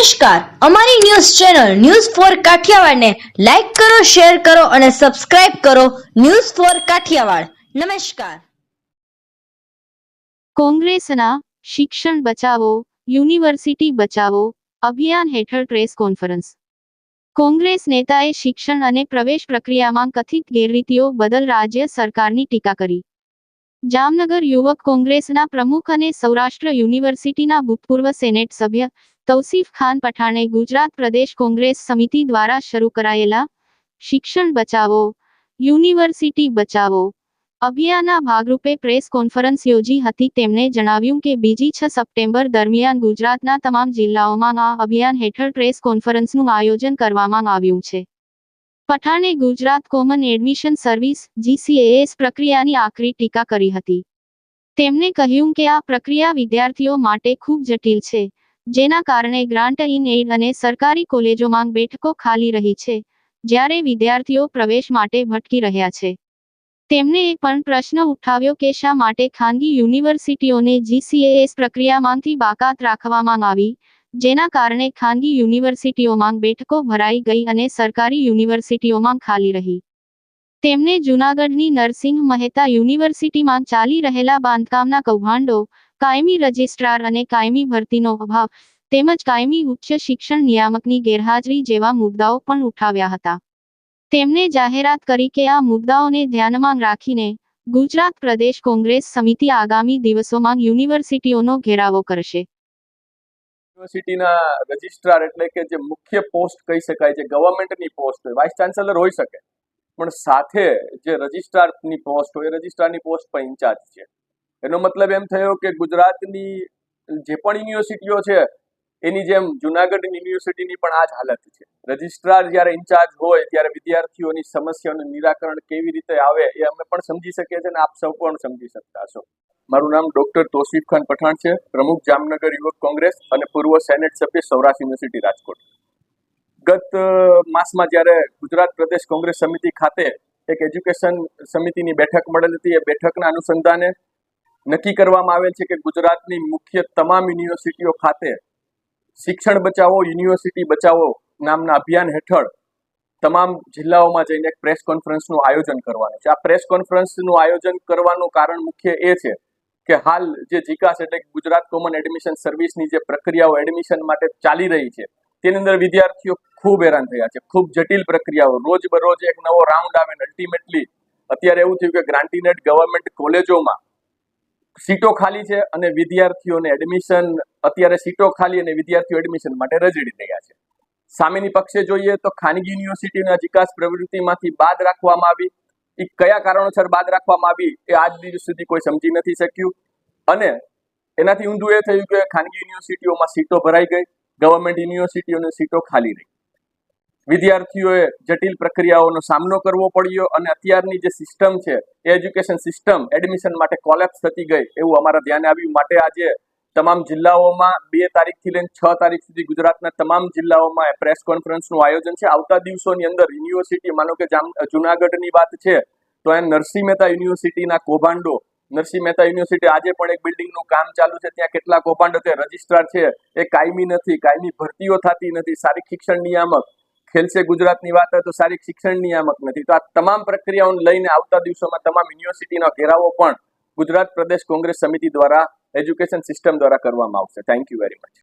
નમસ્કાર. અમારી news channel news for કાઠિયાવાડને લાઈક કરો, શેર કરો અને સબસ્ક્રાઇબ કરો ન્યૂઝ ફોર કાઠિયાવાડ. નમસ્કાર. કોંગ્રેસના શિક્ષણ બચાવો, યુનિવર્સિટી બચાવો અભિયાન હેઠળ પ્રેસ કોન્ફરન્સ. કોંગ્રેસ નેતાએ શિક્ષણ અને પ્રવેશ પ્રક્રિયામાં કથિત ગેરરીતિઓ બદલ રાજ્ય સરકારની ટીકા કરી. જામનગર યુવક કોંગ્રેસના પ્રમુખ અને સૌરાષ્ટ્ર યુનિવર્સિટીના ભૂતપૂર્વ સેનેટ સભ્ય તૌસીફ ખાન પઠાણે ગુજરાત પ્રદેશ કોંગ્રેસ સમિતિ દ્વારા શરૂ કરાયેલા શિક્ષણ બચાવો, યુનિવર્સિટી બચાવો અભિયાનના ભાગરૂપે પ્રેસ કોન્ફરન્સ યોજી હતી. તેમણે જણાવ્યું કે બીજી છ સપ્ટેમ્બર દરમિયાન ગુજરાતના તમામ જિલ્લાઓમાં આ અભિયાન હેઠળ પ્રેસ કોન્ફરન્સનું આયોજન કરવામાં આવ્યું છે. પઠાણે Gujarat common admission service, GCAS પ્રક્રિયાની આકરી ટીકા કરી હતી. તેમણે કહ્યું કે આ પ્રક્રિયા વિદ્યાર્થીઓ માટે ખૂબ જટિલ છે. જેના કારણે ગ્રાન્ટ ઇન એડ અને સરકારી કોલેજોમાં બેઠકો ખાલી રહી છે, જ્યારે વિદ્યાર્થીઓ પ્રવેશ માટે ભટકી રહ્યા છે. તેમણે એ પણ પ્રશ્ન ઉઠાવ્યો કે શા માટે ખાનગી યુનિવર્સિટીઓને જીસીએએસ પ્રક્રિયામાંથી બાકાત રાખવામાં આવી, જેના કારણે ખાનગી યુનિવર્સિટીઓમાં બેઠકો ભરાઈ ગઈ અને સરકારી યુનિવર્સિટીઓમાં ખાલી રહી. તેમણે જૂનાગઢની નરસિંહ મહેતા યુનિવર્સિટીમાં ચાલી રહેલા બાંધકામના કૌભાંડો કાયમી રજિસ્ટ્રાર અને કાયમી ભરતીનો અભાવ તેમજ કાયમી ઉચ્ચ શિક્ષણ નિયામકની ગેરહાજરી જેવા મુદ્દાઓ પણ ઉઠાવ્યા હતા. તેમણે જાહેરાત કરી કે આ મુદ્દાઓને ધ્યાનમાં રાખીને ગુજરાત પ્રદેશ કોંગ્રેસ સમિતિ આગામી દિવસોમાં યુનિવર્સિટીઓનો ઘેરાવો કરશે. યુનિવર્સિટીના રજિસ્ટ્રાર એટલે કે જે મુખ્ય પોસ્ટ કહી શકાય, જે ગવર્મેન્ટની પોસ્ટ હોય, વાઇસ ચાન્સેલર હોઈ શકે. પણ સાથે જે રજિસ્ટ્રારની પોસ્ટ હોય રજિસ્ટ્રારની પોસ્ટ પર ઇન્ચાર્જ છે. એનો મતલબ એમ થયો કે ગુજરાતની જે પણ યુનિવર્સિટીઓ છે, એની જેમ જુનાગઢ યુનિવર્સિટીની પણ આ જ હાલત છે. રજિસ્ટ્રાર જ્યારે ઇન્ચાર્જ હોય, ત્યારે વિદ્યાર્થીઓની સમસ્યાઓનું નિરાકરણ કેવી રીતે આવે એ અમે પણ સમજી શકીએ છીએ અને આપ સૌ પણ સમજી શકતા છો મારું નામ ડોક્ટર તોસીફ ખાન પઠાણ છે, પ્રમુખ જામનગર યુવક કોંગ્રેસ અને પૂર્વ સેનેટ સભ્ય સૌરાષ્ટ્ર યુનિવર્સિટી રાજકોટ. ગત માસમાં જ્યારે ગુજરાત પ્રદેશ કોંગ્રેસ સમિતિ ખાતે એક એજ્યુકેશન સમિતિની બેઠક મળેલ હતી. એ બેઠકના અનુસંધાને નક્કી કરવામાં આવેલ છે કે ગુજરાતની મુખ્ય તમામ યુનિવર્સિટીઓ ખાતે શિક્ષણ બચાવો, યુનિવર્સિટી બચાવો નામના અભિયાન હેઠળ તમામ જિલ્લાઓમાં જઈને એક પ્રેસ કોન્ફરન્સનું આયોજન કરવાનું છે. આ પ્રેસ કોન્ફરન્સનું આયોજન કરવાનું કારણ મુખ્ય એ છે કે હાલ જે જીકાસ એટલે ગુજરાત કોમન એડમિશન સર્વિસની જે પ્રક્રિયાઓ એડમિશન માટે ચાલી રહી છે, તેની અંદર વિદ્યાર્થીઓ ખૂબ હેરાન થયા છે. ખૂબ જટિલ પ્રક્રિયાઓ. રોજ બરોજ એક નવો રાઉન્ડ આવે અલ્ટિમેટલી અત્યારે એવું થયું કે ગ્રાન્ટીનેટ ગવર્મેન્ટ કોલેજોમાં સીટો ખાલી છે અને વિદ્યાર્થીઓને એડમિશન અત્યારે સીટો ખાલી અને વિદ્યાર્થીઓ એડમિશન માટે રજડી રહ્યા છે. સામેની પક્ષે જોઈએ તો ખાનગી યુનિવર્સિટીના વિકાસ પ્રવૃત્તિમાંથી બાદ રાખવામાં આવી. એ કયા કારણોસર બાદ રાખવામાં આવી એ આજ દિવસ સુધી કોઈ સમજી નથી શક્યું. અને એનાથી ઊંધું એ થયું કે ખાનગી યુનિવર્સિટીઓમાં સીટો ભરાઈ ગઈ. ગવર્મેન્ટ યુનિવર્સિટીઓની સીટો ખાલી રહી. વિદ્યાર્થીઓએ જટિલ પ્રક્રિયાઓનો સામનો કરવો પડ્યો અને અત્યારની જે સિસ્ટમ છે, એ એજ્યુકેશન સિસ્ટમ એડમિશન માટે કોલેપ્સ થતી ગઈ એવું અમારા ધ્યાને આવ્યું. માટે આજે તમામ જિલ્લાઓમાં બે તારીખથી લઈને છ તારીખ સુધી ગુજરાતના તમામ જિલ્લાઓમાં પ્રેસ કોન્ફરન્સનું આયોજન છે. આવતા દિવસોની અંદર યુનિવર્સિટી, માનો કે જુનાગઢની વાત છે, તો એ નરસિંહ મહેતા યુનિવર્સિટીના કૌભાંડો. નરસિંહ મહેતા યુનિવર્સિટી આજે પણ એક બિલ્ડિંગનું કામ ચાલુ છે. ત્યાં કેટલા કૌભાંડો છે? રજિસ્ટ્રાર છે. એ કાયમી નથી. કાયમી ભરતીઓ થતી નથી. સારી શિક્ષણ નિયામક ખેલશે ગુજરાતની વાત હોય તો સારી શિક્ષણ નિયામક નથી. તો આ તમામ પ્રક્રિયાઓને લઈને આવતા દિવસોમાં તમામ યુનિવર્સિટીનો ઘેરાવો પણ ગુજરાત પ્રદેશ કોંગ્રેસ સમિતિ દ્વારા, એજ્યુકેશન સિસ્ટમ દ્વારા કરવામાં આવશે. Thank you very much